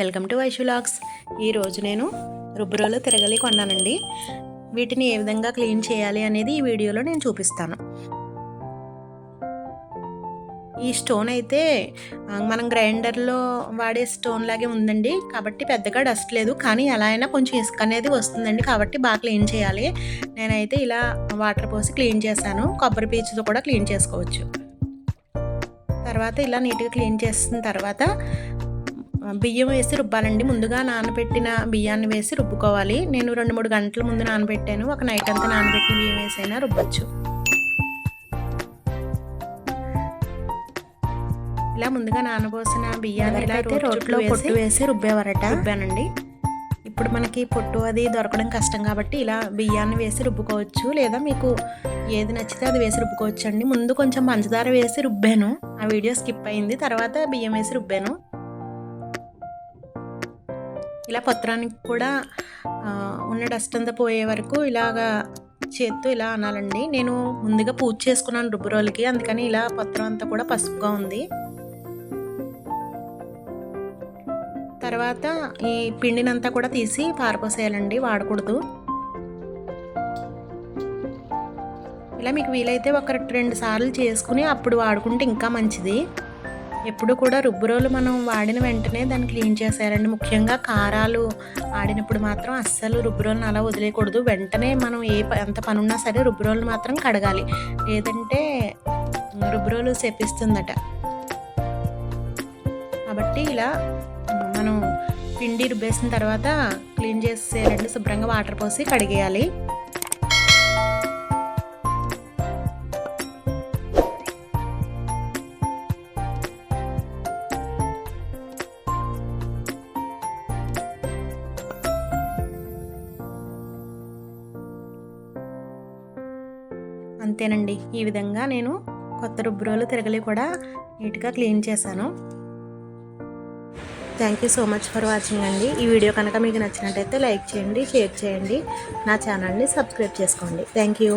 Welcome to వైషులాక్స్ ఈరోజు నేను రుబ్బురోలు తిరగలి కొన్నానండి. వీటిని ఏ విధంగా క్లీన్ చేయాలి అనేది ఈ వీడియోలో నేను చూపిస్తాను. ఈ స్టోన్ అయితే మనం గ్రైండర్లో వాడే స్టోన్ లాగే ఉందండి. కాబట్టి పెద్దగా డస్ట్ లేదు. కానీ ఎలా అయినా కొంచెం ఇసుక అనేది వస్తుందండి. కాబట్టి బాగా క్లీన్ చేయాలి. నేనైతే ఇలా వాటర్ పోసి క్లీన్ చేశాను. కొబ్బరి పీచుతో కూడా క్లీన్ చేసుకోవచ్చు. తర్వాత ఇలా నీట్గా క్లీన్ చేసిన తర్వాత బియ్యం వేసి రుబ్బాలండి. ముందుగా నానబెట్టిన బియ్యాన్ని వేసి రుబ్బుకోవాలి. నేను రెండు మూడు గంటల ముందు నానబెట్టాను. ఒక నైట్ అంతా నానబెట్టిన బియ్యం వేసైనా రుబ్బచ్చు. ఇలా ముందుగా నానబోసిన బియ్యాన్ని ఇలా రోట్లో పొట్టు వేసి రుబ్బేవారట? రుబ్బానండి. ఇప్పుడు మనకి పొట్టు అది దొరకడం కష్టం కాబట్టి ఇలా బియ్యాన్ని వేసి రుబ్బుకోవచ్చు. లేదా మీకు ఏది నచ్చితే అది వేసి రుబ్బుకోవచ్చు అండి ముందు కొంచెం పంచదార వేసి రుబ్బాను. ఆ వీడియో స్కిప్ అయింది. తర్వాత బియ్యం వేసి రుబ్బాను. ఇలా పత్రానికి కూడా ఉన్న డస్ట్ అంతా పోయే వరకు ఇలాగా చేత్తో ఇలా అనాలండి. నేను ముందుగా పూజ చేసుకున్నాను రుబ్బు రోజులకి అందుకని ఇలా పత్రం అంతా కూడా పసుపుగా ఉంది. తర్వాత ఈ పిండినంతా కూడా తీసి పారపోసేయాలండి వాడకూడదు. ఇలా మీకు వీలైతే ఒక రెండు సార్లు చేసుకుని అప్పుడు వాడుకుంటే ఇంకా మంచిది. ఎప్పుడు కూడా రుబ్బురోలు మనం వాడిన వెంటనే దాన్ని క్లీన్ చేసేయాలండి. ముఖ్యంగా కారాలు ఆడినప్పుడు మాత్రం అస్సలు రుబ్బురోలను అలా వదిలేయకూడదు. వెంటనే మనం ఏ ఎంత పని ఉన్నా సరే రుబ్బురోలు మాత్రం కడగాలి. లేదంటే రుబ్బురోలు చేపిస్తుందట. కాబట్టి ఇలా మనం పిండి రుబ్బేసిన తర్వాత క్లీన్ చేసేయాలండి. శుభ్రంగా వాటర్ పోసి కడిగేయాలి. అంతేనండి. ఈ విధంగా నేను కొత్త రుబ్బురోలు తిరగలి కూడా నీట్గా క్లీన్ చేశాను. Thank you so much for watching అండి. ఈ వీడియో కనుక మీకు నచ్చినట్టయితే లైక్ చేయండి షేర్ చేయండి. నా ఛానల్ని సబ్స్క్రైబ్ చేసుకోండి. Thank you.